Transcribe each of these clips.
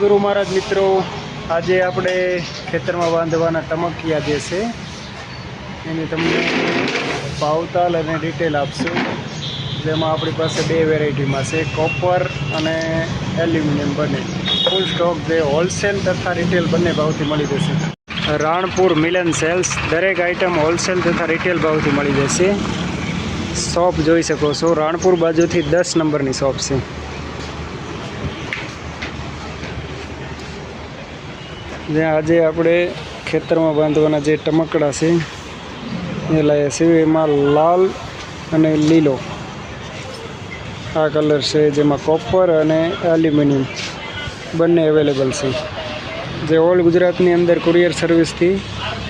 ગુરુ મહારાજ મિત્રો, આજે આપણે ખેતરમાં બાંધવાના તમકિયા જે છે, એની તમને ભાવતાલ અને ડિટેલ આપશું. જેમાં આપણી પાસે બે વેરાયટીમાં છે કોપર અને એલ્યુમિનિયમ બંને. ફૂલ સ્ટોક જે હોલસેલ તથા રિટેલ બંને ભાવથી મળી જશે. રાણપુર મિલન સેલ્સ, દરેક આઇટમ હોલસેલ તથા રિટેલ ભાવથી મળી જશે. શોપ જોઈ શકો છો, રાણપુર બાજુથી દસ નંબરની શોપ છે. જ્યાં આજે આપણે ખેતરમાં બાંધવાના જે ટમકડા છે, એ લાવ્યા છે. એમાં લાલ અને લીલો. આ કલર છે જેમાં કોપર અને એલ્યુમિનિયમ બંને અવેલેબલ છે. જે ઓલ ગુજરાતની અંદર કુરિયર સર્વિસથી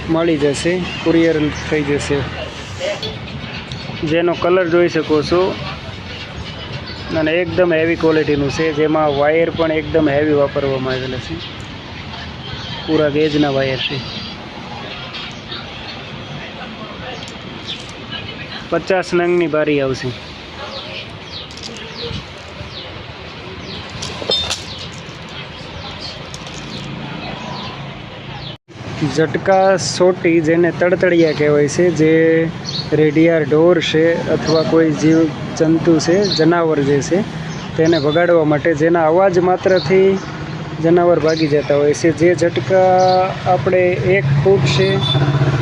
મળી જશે કુરિયર થઈ જશે. જેનો કલર જોઈ શકો છો. અને એકદમ હેવી ક્વોલિટીનું છે, જેમાં વાયર પણ એકદમ હેવી વાપરવામાં આવેલા છે. પૂરા ગેજના વાયર છે. પચાસ નંગની બારી આવશે. ઝટકા સોટી જેને તડતડિયા કહેવાય છે, જે રેડિયાર ઢોર છે અથવા કોઈ જીવ જંતુ છે, જનાવર જે છે, તેને ભગાડવા માટે જેના અવાજ માત્રથી જનાવર ભાગી જતા હોય છે. જે ઝટકા આપણે એક ફૂટ છે,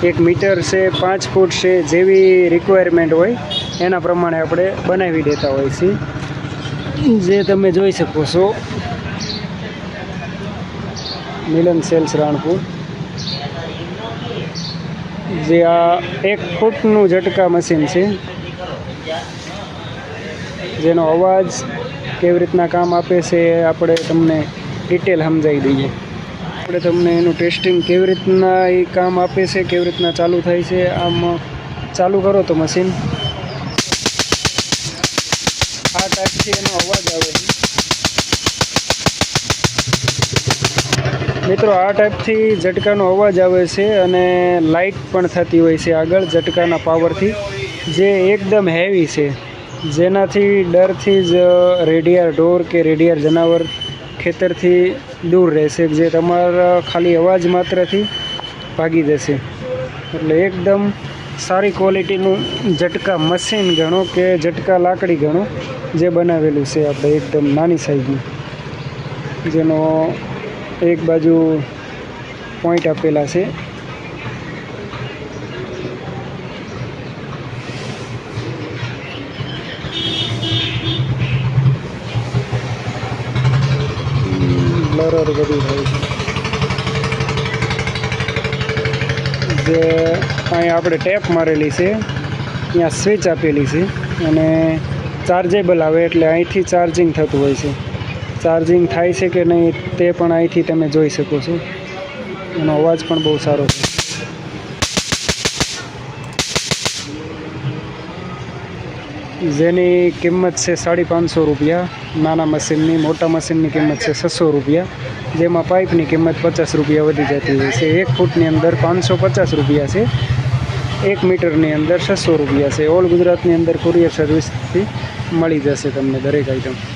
એક મીટર છે, પાંચ ફૂટ છે જેવી રિક્વાયરમેન્ટ હોય, એના પ્રમાણે આપણે બનાવી દેતા હોય છે. જે તમે જોઈ શકો છો, મિલન સેલ્સ રાણપુર. જે આ એક ફૂટનું ઝટકા મશીન છે. જેનો અવાજ કેવી રીતના કામ આપે છે આપણે તમને ડિટેલ સમજાવી દઈએ. આપણે તમને એનું ટેસ્ટિંગ કેવી રીતના એ કામ આપે છે, કેવી રીતના ચાલુ થાય છે, આમ ચાલુ કરો તો મશીન આ ટાઈપથી એનો અવાજ આવે છે. મિત્રો, આ ટાઈપથી ઝટકાનો અવાજ આવે છે અને લાઇટ પણ થતી હોય છે આગળ ઝટકાના પાવરથી જે એકદમ હેવી છે. જેનાથી ડરથી જ રેડિયાર ઢોર કે રેડિયાર જનાવર ખેતરથી દૂર રહેશે, જે તમારા ખાલી અવાજ માત્રથી ભાગી જશે. એટલે એકદમ સારી ક્વોલિટીનું ઝટકા મશીન ગણો કે ઝટકા લાકડી ગણો, જે બનાવેલું છે આપણે એકદમ નાની સાઈઝનું જેનો એક બાજુ પોઈન્ટ આપેલા છે. બ્લરર બધી હોય છે. જે અહીં આપણે ટેપ મારેલી છે, ત્યાં સ્વિચ આપેલી છે અને ચાર્જેબલ આવે એટલે અહીંથી ચાર્જિંગ થતું હોય છે. ચાર્જિંગ થાય છે કે નહીં તે પણ અહીંથી તમે જોઈ શકો છો. એનો અવાજ પણ બહુ સારો છે. જેની કિંમત છે સાડી પાંચસો રૂપિયા, નાના મશીનની, મોટા મશીનની કિંમત છે છસો રૂપિયા, જેમાં પાઇપની કિંમત પચાસ રૂપિયા વધી જતી હોય છે. એક ફૂટની અંદર પાંચસો પચાસ રૂપિયા છે, એક મીટરની અંદર છસો રૂપિયા છે. ઓલ ગુજરાતની અંદર કુરિયર સર્વિસથી મળી જશે તમને દરેક આઈટમ